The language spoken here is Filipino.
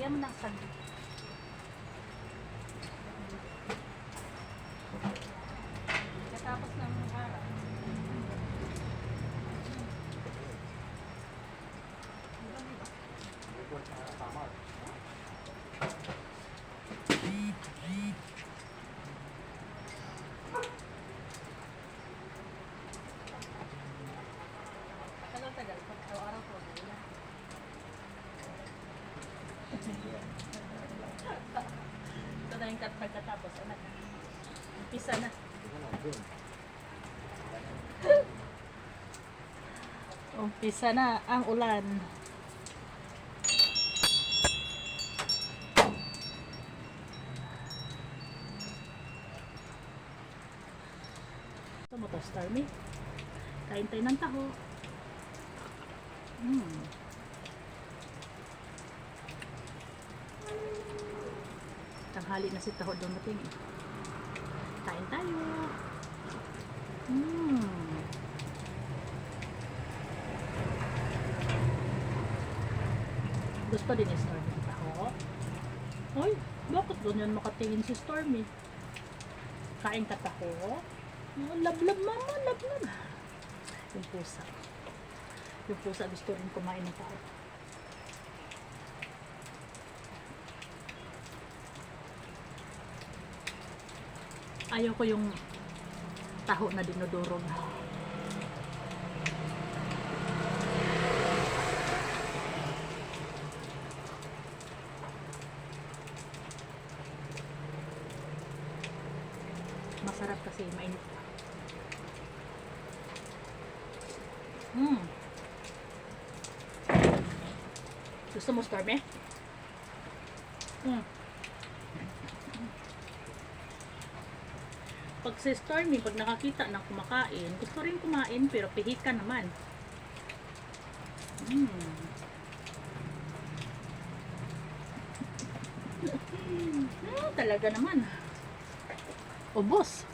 Lagyan mo ng sand. Katapos ng harap. Tagal-tagal. Pag araw-araw po. Ito na yung kat pagkatapos. Anak. Umpisa na. Umpisa na ang ulan. Ito mo to, Starmy. Kain tayo ng taho. Mm. Tanghali na si taho dumating. eh. Kain tayo. Mm. Gusto din ni Stormy ng taho. Hoy, bakit ganyan makatingin si Stormy? Kain ka taho? Oh, lablab mama, lablab. Yung pusa. Yung pusa gusto rin kumain ng tao. Ayaw ko yung taho na dinudurog. Masarap kasi mainit pa. Mm. Gusto mo Stormy? Mm. Pag si Stormy, pag nakakita ng kumakain, gusto rin kumain pero pihika naman. Mm. mm, talaga naman. Ubos.